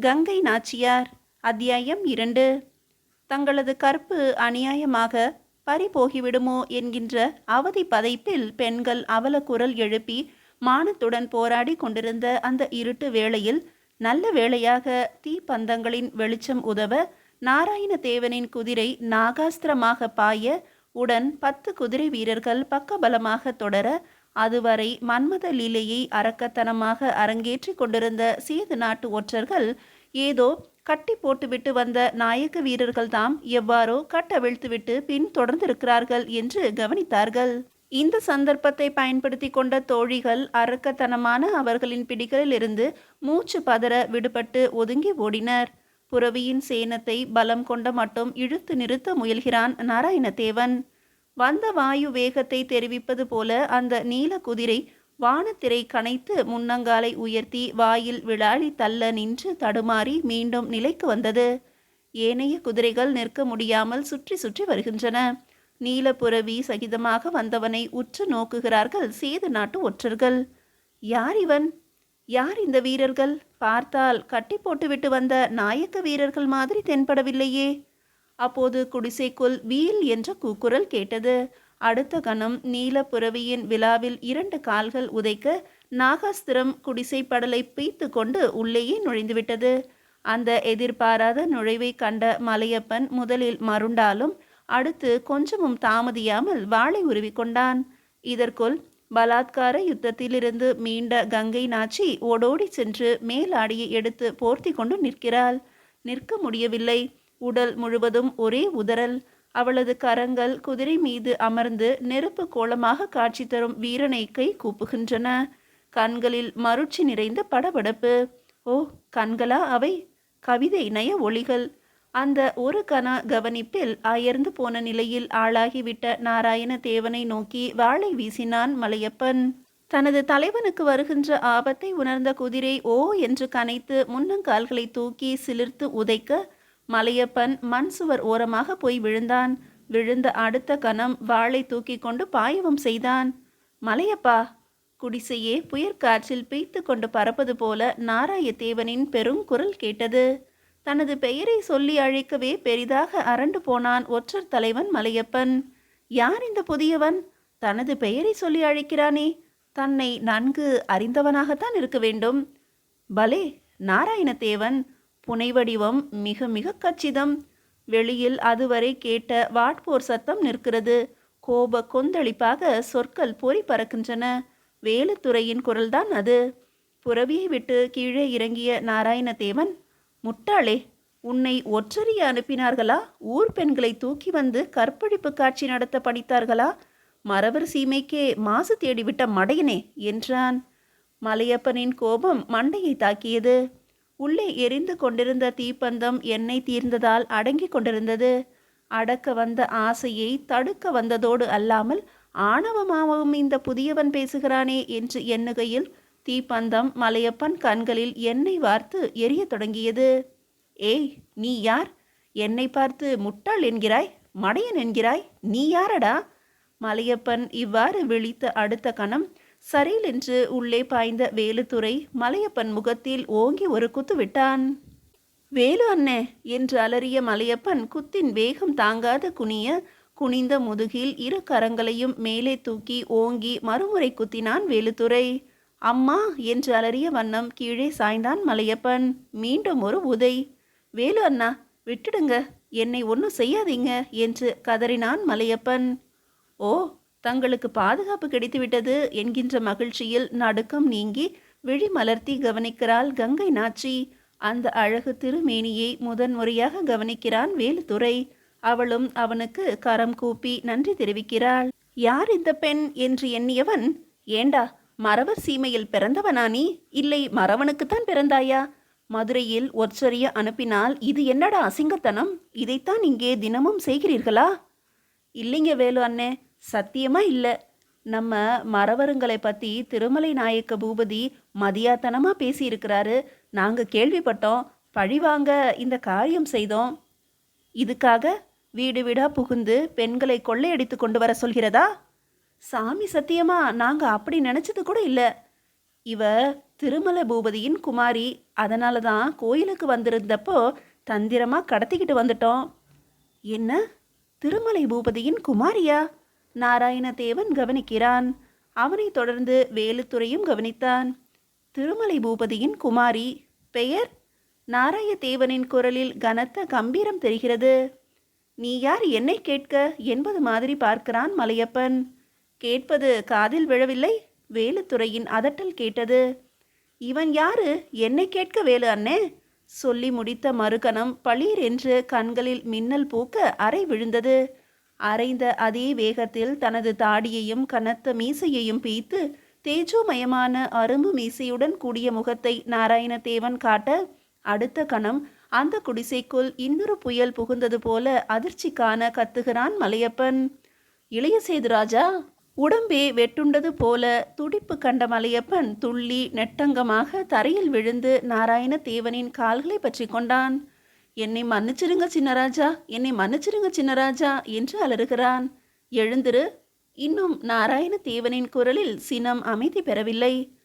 கங்கை நாச்சியார் அத்தியாயம் இரண்டு. தங்களது கற்பு அநியாயமாக பறிபோகிவிடுமோ என்கின்ற அவதி பதைப்பில் பெண்கள் அவல குரல் எழுப்பி மானத்துடன் போராடி கொண்டிருந்த அந்த இருட்டு வேளையில் நல்ல வேளையாக தீப்பந்தங்களின் வெளிச்சம் உதவ நாராயணதேவனின் குதிரை நாகாஸ்திரமாக பாய உடன் பத்து குதிரை வீரர்கள் பக்கபலமாக தொடர அதுவரை மன்மத லீலையை அரக்கத்தனமாக அரங்கேற்றி கொண்டிருந்த சேது நாட்டு ஒற்றர்கள் ஏதோ கட்டி போட்டுவிட்டு வந்த நாயக்க வீரர்கள் தாம் எவ்வாறோ கட்டவிழ்த்துவிட்டு பின் தொடர்ந்திருக்கிறார்கள் என்று கவனித்தார்கள். இந்த சந்தர்ப்பத்தை பயன்படுத்தி கொண்ட தோழிகள் அரக்கத்தனமான அவர்களின் பிடிகளில் இருந்து மூச்சு பதற விடுபட்டு ஒதுங்கி ஓடினர். புரவியின் சேனத்தை பலம் கொண்ட மட்டும் இழுத்து நிறுத்த முயல்கிறான் நாராயணதேவன். வந்த வாயு வேகத்தை தெரிவிப்பது போல அந்த நீல குதிரை வானத்திரை கனைத்து முன்னங்காலை உயர்த்தி வாயில் விழாளி தள்ள நின்று தடுமாறி மீண்டும் நிலைக்கு வந்தது. ஏனைய குதிரைகள் நிற்க முடியாமல் சுற்றி சுற்றி வருகின்றன. நீலப்புறவி சகிதமாக வந்தவனை உற்று நோக்குகிறார்கள் சேது நாட்டு ஒற்றர்கள். யார் இவன்? யார் இந்த வீரர்கள்? பார்த்தால் கட்டி போட்டுவிட்டு வந்த நாயக்க வீரர்கள் மாதிரி தென்படவில்லையே. அப்போது குடிசைக்குள் வீல் என்ற கூக்குரல் கேட்டது. அடுத்த கணம் நீலப்புறவியின் விழாவில் இரண்டு கால்கள் உதைக்க நாகாஸ்திரம் குடிசை படலை பீத்து கொண்டு உள்ளேயே நுழைந்துவிட்டது. அந்த எதிர்பாராத நுழைவை கண்ட மலையப்பன் முதலில் மருண்டாலும் அடுத்து கொஞ்சமும் தாமதியாமல் வாளை உருவிக்கொண்டான். இதற்குள் பலாத்கார யுத்தத்திலிருந்து மீண்ட கங்கை நாச்சி ஓடோடி சென்று மேலாடியை எடுத்து போர்த்தி கொண்டு நிற்கிறாள். நிற்க முடியவில்லை. உடல் முழுவதும் ஒரே உதறல். அவளது கரங்கள் குதிரை மீது அமர்ந்து நெருப்பு கோலமாக காட்சி தரும் வீரனை கை கூப்புகின்றன. கண்களில் மருட்சி நிறைந்த படபடப்பு. ஓ கண்களா அவை? கவிதை நய ஒளிகள். அந்த ஒரு கண கவனிப்பில் அயர்ந்து போன நிலையில் ஆளாகிவிட்ட நாராயண தேவனை நோக்கி வாளை வீசினான் மலையப்பன். தனது தலைவனுக்கு வருகின்ற ஆபத்தை உணர்ந்த குதிரை ஓ என்று கனைத்து முன்னங்கால்களை தூக்கி சிலிர்த்து உதைக்க மலையப்பன் மண் சுவர் ஓரமாக போய் விழுந்தான். விழுந்த அடுத்த கணம் வாளை தூக்கி கொண்டு பாயவும் செய்தான். மலையப்பா குடிசையே புயற்காற்றில் பீய்த்து கொண்டு பறப்பது போல நாராயத்தேவனின் பெருங்குரல் கேட்டது. தனது பெயரை சொல்லி அழைக்கவே பெரிதாக அரண்டு போனான் ஒற்றர் தலைவன் மலையப்பன். யார் இந்த புதியவன்? தனது பெயரை சொல்லி அழைக்கிறானே. தன்னை நன்கு அறிந்தவனாகத்தான் இருக்க வேண்டும். பலே நாராயணத்தேவன் புனைவடிவம் மிக மிக கச்சிதம். வெளியில் அதுவரை கேட்ட வாட்போர் சத்தம் நிற்கிறது. கோப கொந்தளிப்பாக சொற்கள் பொறி பறக்கின்றன. வேலுத்துறையின் குரல்தான் அது. புறவியை விட்டு கீழே இறங்கிய நாராயணதேவன் முட்டாளே உன்னை ஒற்றறிய அனுப்பினார்களா? ஊர் பெண்களை தூக்கி வந்து கற்பழிப்பு காட்சி நடத்த பணித்தார்களா? மறவர் சீமைக்கே மாசு தேடிவிட்ட மடையனே என்றான். மலையப்பனின் கோபம் மண்டையை தாக்கியது. உள்ளே எரிந்து கொண்டிருந்த தீப்பந்தம் எண்ணெய் தீர்ந்ததால் அடங்கி கொண்டிருந்தது. அடக்க வந்த ஆசையை தடுக்க வந்ததோடு அல்லாமல் ஆணவமாகவும் இந்த புதியவன் பேசுகிறானே என்று எண்ணுகையில் தீப்பந்தம் மலையப்பன் கண்களில் எண்ணெய் வார்த்து எரிய தொடங்கியது. ஏய் நீ யார்? என்னை பார்த்து முட்டாள் என்கிறாய் மடையன் என்கிறாய் நீ யாரடா? மலையப்பன் இவ்வாறு விழித்த அடுத்த கணம் சரில் என்று உள்ளே பாய்ந்த வேலுத்துறை மலையப்பன் முகத்தில் ஓங்கி ஒரு குத்து விட்டான். வேலு அண்ணே! என்று அலறிய மலையப்பன் குத்தின் வேகம் தாங்காத குனிய குனிந்த முதுகில் இரு கரங்களையும் மேலே தூக்கி ஓங்கி மறுமுறை குத்தினான் வேலுத்துறை. அம்மா! என்று அலறிய வண்ணம் கீழே சாய்ந்தான் மலையப்பன். மீண்டும் ஒரு உதை. வேலு அண்ணா விட்டுடுங்க. என்னை ஒன்றும் செய்யாதீங்க என்று கதறினான் மலையப்பன். ஓ! தங்களுக்கு பாதுகாப்பு கிடைத்துவிட்டது என்கின்ற மகிழ்ச்சியில் நடுக்கம் நீங்கி விழி மலர்த்தி கவனிக்கிறாள் கங்கை நாச்சி. அந்த அழகு திருமேனியை முதன்முறையாக கவனிக்கிறான் வேலுத்துறை. அவளும் அவனுக்கு கரம் கூப்பி நன்றி தெரிவிக்கிறாள். யார் இந்த பெண்? என்று எண்ணியவன் ஏண்டா மறவர் சீமையில் பிறந்தவனா நீ? இல்லை மறவனுக்குத்தான் பிறந்தாயா? மதுரையில் ஒற்றறிய அனுப்பினால் இது என்னடா அசிங்கத்தனம்? இதைத்தான் இங்கே தினமும் செய்கிறீர்களா? இல்லைங்க வேலு அண்ணே சத்தியமா இல்லை. நம்ம மறவருங்களை பற்றி திருமலை நாயக்க பூபதி மதியாத்தனமாக பேசியிருக்கிறாரு. நாங்கள் கேள்விப்பட்டோம். பழிவாங்க இந்த காரியம் செய்தோம். இதுக்காக வீடு வீடா புகுந்து பெண்களை கொள்ளையடித்து கொண்டு வர சொல்கிறதா? சாமி சத்தியமா நாங்கள் அப்படி நினச்சது கூட இல்லை. இவ திருமலை பூபதியின் குமாரி. அதனால தான் கோயிலுக்கு வந்திருந்தப்போ தந்திரமாக கடத்திக்கிட்டு வந்துட்டோம். என்ன? திருமலை பூபதியின் குமாரியா? நாராயணதேவன் கவனிக்கிறான். அவனைத் தொடர்ந்து வேலுத்துறையும் கவனித்தான். திருமலை பூபதியின் குமாரி பெயர்? நாராயதேவனின் குரலில் கனத்த கம்பீரம் தெரிகிறது. நீ யார் என்னை கேட்க? என்பது மாதிரி பார்க்கிறான் மலையப்பன். கேட்பது காதில் விழவில்லை வேலுத்துறையின் அதட்டல் கேட்டது. இவன் யாரு? என்னை கேட்க வேலு அண்ணே? சொல்லி முடித்த மறுகணம் பளீர் என்று கண்களில் மின்னல் பூக்க அறை விழுந்தது. அரைந்த அதே வேகத்தில் தனது தாடியையும் கனத்த மீசையையும் பீய்த்து தேஜோமயமான அரும்பு மீசையுடன் கூடிய முகத்தை நாராயணதேவன் காட்ட அடுத்த கணம் அந்த குடிசைக்குள் இன்னொரு புயல் புகுந்தது போல அதிர்ச்சி காண கத்துகிறான் மலையப்பன். இளைய சேதுராஜா உடம்பே வெட்டுண்டது போல துடிப்பு கண்ட மலையப்பன் துள்ளி நெட்டங்கமாக தரையில் விழுந்து நாராயண தேவனின் கால்களை பற்றி கொண்டான். என்னை மன்னிச்சிருங்க சின்னராஜா. என்னை மன்னிச்சிருங்க சின்னராஜா என்று அலறுகிறான். எழுந்திரு. இன்னும் நாராயண தேவனின் குரலில் சினம் அமைதி பெறவில்லை.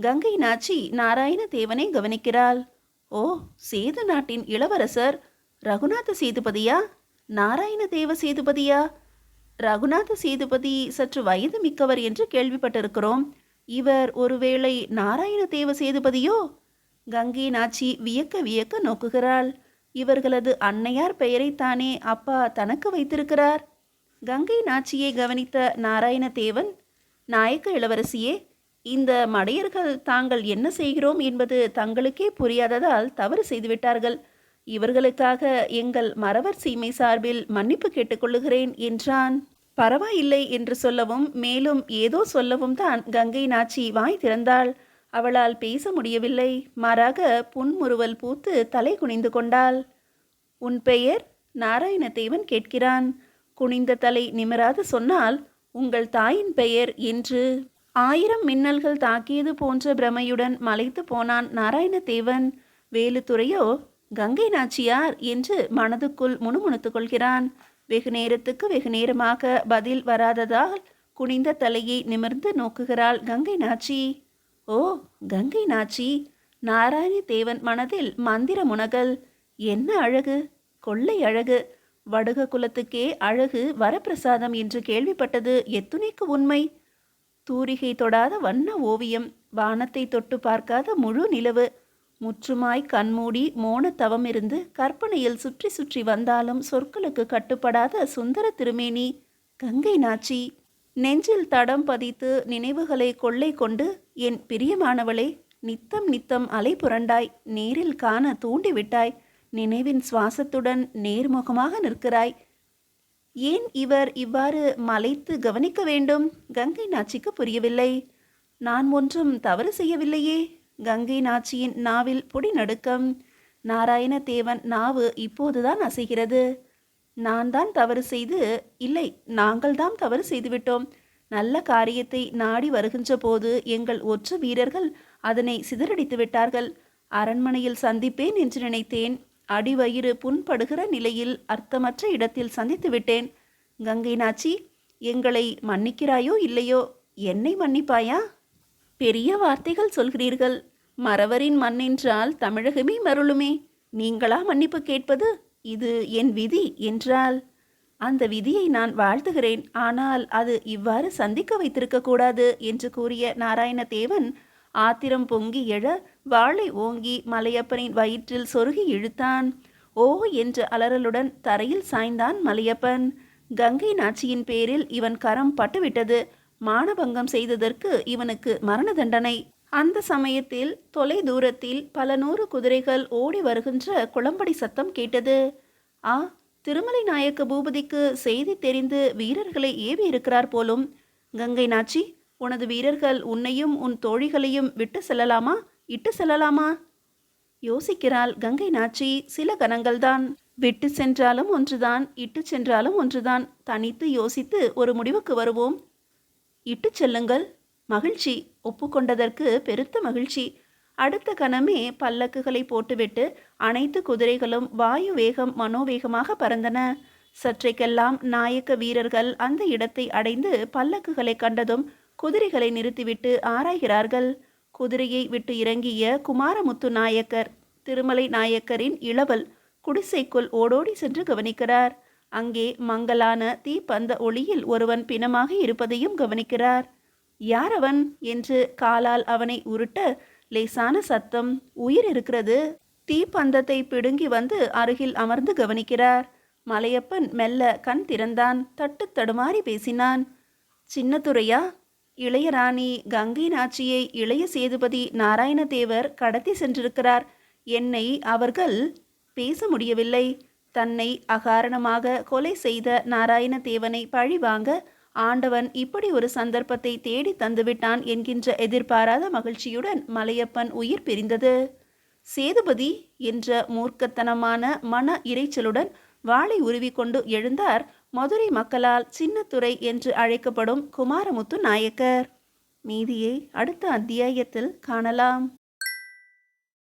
கங்கை நாச்சி நாராயண தேவனை கவனிக்கிறாள். ஓ சேது நாட்டின் இளவரசர். ரகுநாத சேதுபதியா? நாராயண தேவ சேதுபதியா? ரகுநாத சேதுபதி சற்று வயது மிக்கவர் என்று கேள்விப்பட்டிருக்கிறோம். இவர் ஒருவேளை நாராயண தேவ சேதுபதியோ? கங்கை நாச்சி வியக்க வியக்க நோக்குகிறாள். இவர்களது அன்னையார் பெயரைத்தானே அப்பா தனக்கு வைத்திருக்கிறார்? கங்கை நாச்சியை கவனித்த நாராயணதேவன் நாயக்க இளவரசியே இந்த மடையர்கள் தாங்கள் என்ன செய்கிறோம் என்பது தங்களுக்கே புரியாததால் தவறு செய்துவிட்டார்கள். இவர்களுக்காக எங்கள் மறவர் சீமை சார்பில் மன்னிப்பு கேட்டுக்கொள்ளுகிறேன் என்றான். பரவாயில்லை என்று சொல்லவும் மேலும் ஏதோ சொல்லவும் தான் கங்கை நாச்சி வாய் திறந்தாள். அவளால் பேச முடியவில்லை. மாறாக புன்முறுவல் பூத்து தலை குனிந்து கொண்டாள். உன் பெயர்? நாராயணதேவன் கேட்கிறான். குனிந்த தலை நிமிராது சொன்னால் உங்கள் தாயின் பெயர் என்று. ஆயிரம் மின்னல்கள் தாக்கியது போன்ற பிரமையுடன் மலைத்து போனான் நாராயணதேவன். வேலுத்துறையோ கங்கை நாச்சியார் என்று மனதுக்குள் முணுமுணுத்து கொள்கிறான். வெகு நேரத்துக்கு வெகு நேரமாக பதில் வராததால் குனிந்த தலையை நிமிர்ந்து நோக்குகிறாள் கங்கை நாச்சி. ஓ கங்கை நாச்சி நாராயண தேவன் மனதில் மந்திர முனகல் என்ன அழகு கொள்ளை அழகு. வடுக குலத்துக்கே அழகு வரப்பிரசாதம் என்று கேள்விப்பட்டது எத்துணைக்கு உண்மை. தூரிகை தொடாத வண்ண ஓவியம் வானத்தை தொட்டு பார்க்காத முழு நிலவு. முற்றுமாய் கண்மூடி மோனத்தவம் இருந்து கற்பனையில் சுற்றி சுற்றி வந்தாலும் சொற்களுக்கு கட்டுப்படாத சுந்தர திருமேனி கங்கை நாச்சி. நெஞ்சில் தடம் பதித்து நினைவுகளை கொள்ளை கொண்டு என் பிரியமானவளே நித்தம் நித்தம் அலை புரண்டாய் நேரில் காண தூண்டிவிட்டாய் நினைவின் சுவாசத்துடன் நேர்முகமாக நிற்கிறாய். ஏன் இவர் இவ்வாறு மலைத்து கவனிக்க வேண்டும்? கங்கை நாச்சிக்கு புரியவில்லை. நான் ஒன்றும் தவறு செய்யவில்லையே. கங்கை நாச்சியின் நாவில் புடி நடுக்கம். நாராயண தேவன் நாவு இப்போதுதான் அசைகிறது. நான் தான் தவறு செய்து இல்லை நாங்கள் தான் தவறு செய்துவிட்டோம். நல்ல காரியத்தை நாடி வருகின்ற போது எங்கள் ஒற்று வீரர்கள் அதனை சிதறடித்து விட்டார்கள். அரண்மனையில் சந்திப்பேன் என்று நினைத்தேன். அடிவயிறு புண்படுகிற நிலையில் அர்த்தமற்ற இடத்தில் சந்தித்து விட்டேன். கங்கை நாச்சி எங்களை மன்னிக்கிறாயோ இல்லையோ என்னை மன்னிப்பாயா? பெரிய வார்த்தைகள் சொல்கிறீர்கள். மறவரின் மண் என்றால் தமிழகமே மருளுமே. நீங்களா மன்னிப்பு கேட்பது? இது என் விதி என்றால் அந்த விதியை நான் வாழ்த்துகிறேன். ஆனால் அது இவ்வாறு சந்திக்க வைத்திருக்க கூடாது என்று கூறிய நாராயணதேவன் ஆத்திரம் பொங்கி எழ வாளை ஓங்கி மலையப்பனின் வயிற்றில் சொருகி இழுத்தான். ஓ என்ற அலறலுடன் தரையில் சாய்ந்தான் மலையப்பன். கங்கை நாச்சியின் பேரில் இவன் கரம் பட்டுவிட்டது. மானபங்கம் செய்ததற்கு இவனுக்கு மரண தண்டனை. அந்த சமயத்தில் தொலை தூரத்தில் பல நூறு குதிரைகள் ஓடி வருகின்ற குளம்படி சத்தம் கேட்டது. ஆ திருமலை நாயக்க பூபதிக்கு செய்தி தெரிந்து வீரர்களை ஏவி இருக்கிறார் போலும். கங்கை நாச்சி உனது வீரர்கள் உன்னையும் உன் தோழிகளையும் விட்டு செல்லலாமா? இட்டு செல்லலாமா? யோசிக்கிறாள் கங்கை நாச்சி சில கணங்கள்தான். விட்டு சென்றாலும் ஒன்றுதான் இட்டு சென்றாலும் ஒன்றுதான். தனித்து யோசித்து ஒரு முடிவுக்கு வருவோம். இட்டு செல்லுங்கள். மகிழ்ச்சி ஒப்புக்கொண்டதற்கு பெருத்த மகிழ்ச்சி. அடுத்த கணமே பல்லக்குகளை போட்டுவிட்டு அனைத்து குதிரைகளும் வாயு வேகம் மனோவேகமாக பறந்தன. சற்றைக்கெல்லாம் நாயக்க வீரர்கள் அந்த இடத்தை அடைந்து பல்லக்குகளை கண்டதும் குதிரைகளை நிறுத்திவிட்டு ஆராய்கிறார்கள். குதிரையை விட்டு இறங்கிய குமாரமுத்து நாயக்கர் திருமலை நாயக்கரின் இளவல் குடிசைக்குள் ஓடோடி சென்று கவனிக்கிறார். அங்கே மங்கலான தீப்பந்த ஒளியில் ஒருவன் பிணமாக இருப்பதையும் கவனிக்கிறார். யார் அவன் என்று காலால் அவனை உருட்ட லேசான சத்தம் உயிர் இருக்கிறது. தீப்பந்தத்தை பிடுங்கி வந்து அருகில் அமர்ந்து கவனிக்கிறார். மலையப்பன் மெல்ல கண் திறந்தான் தட்டு தடுமாறி பேசினான். சின்னத்துரையா இளையராணி கங்கை நாச்சியை இளைய சேதுபதி நாராயணதேவர் கடத்தி சென்றிருக்கிறார். என்னை அவர்கள் பேச முடியவில்லை. தன்னை அகாரணமாக கொலை செய்த நாராயணதேவனை பழிவாங்க ஆண்டவன் இப்படி ஒரு சந்தர்ப்பத்தை தேடி தந்துவிட்டான் என்கின்ற எதிர்பாராத மகிழ்ச்சியுடன் மலையப்பன் உயிர் பிரிந்தது. சேதுபதி என்ற மூர்க்கத்தனமான மன இரைச்சலுடன் வாளை உருவிக்கொண்டு எழுந்தார் மதுரை மக்களால் சின்னத்துறை என்று அழைக்கப்படும் குமாரமுத்து நாயக்கர். மீதியை அடுத்த அத்தியாயத்தில் காணலாம்.